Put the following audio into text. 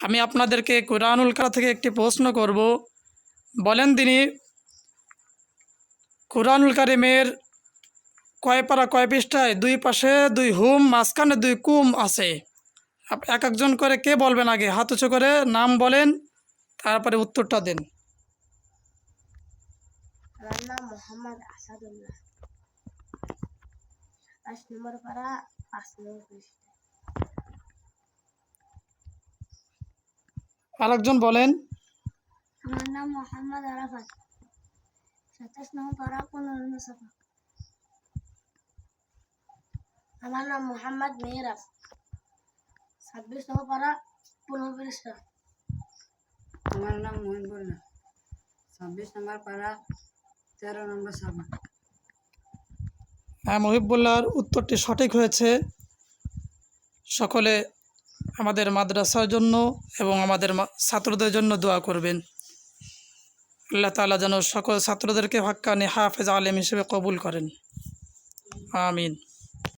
আমি আপনাদেরকে কোরআনুল কারা থেকে একটি প্রশ্ন করব। বলেন তিনি, কোরআনুল কারিমের কয় পারা কয় পৃষ্ঠায় দুই পাশে দুই হুম, মাঝখানে দুই কুম আছে। এক একজন করে কে বলবেন আগে? হাত উঁচু করে নাম বলেন, তারপরে উত্তরটা দেন। মোহাম্মদ আসাদুল্লাহ। নম্বর পাঁচ নম্বর পৃষ্ঠা। আরেকজন বলেন। আমার নাম মোহাম্মদ আরাফাত। সাতাশ নম্বর পাড়া পনেরো নম্বর সফা আমার নাম মোহাম্মদ মেহরাজ। ছাব্বিশ নম্বর পাড়া পনেরো আমার নাম মহিবুল্লাহ ছাব্বিশ নম্বর পাড়া তেরো নম্বর সাবা হ্যাঁ মহিবুল্লাহর উত্তরটি সঠিক হয়েছে। সকলে আমাদের মাদ্রাসার জন্য এবং আমাদের ছাত্রদের জন্য দোয়া করবেন। আল্লাহ তালা যেন সকল ছাত্রদেরকে হাক্কানি হাফেজ আলেম হিসেবে কবুল করেন। আমিন।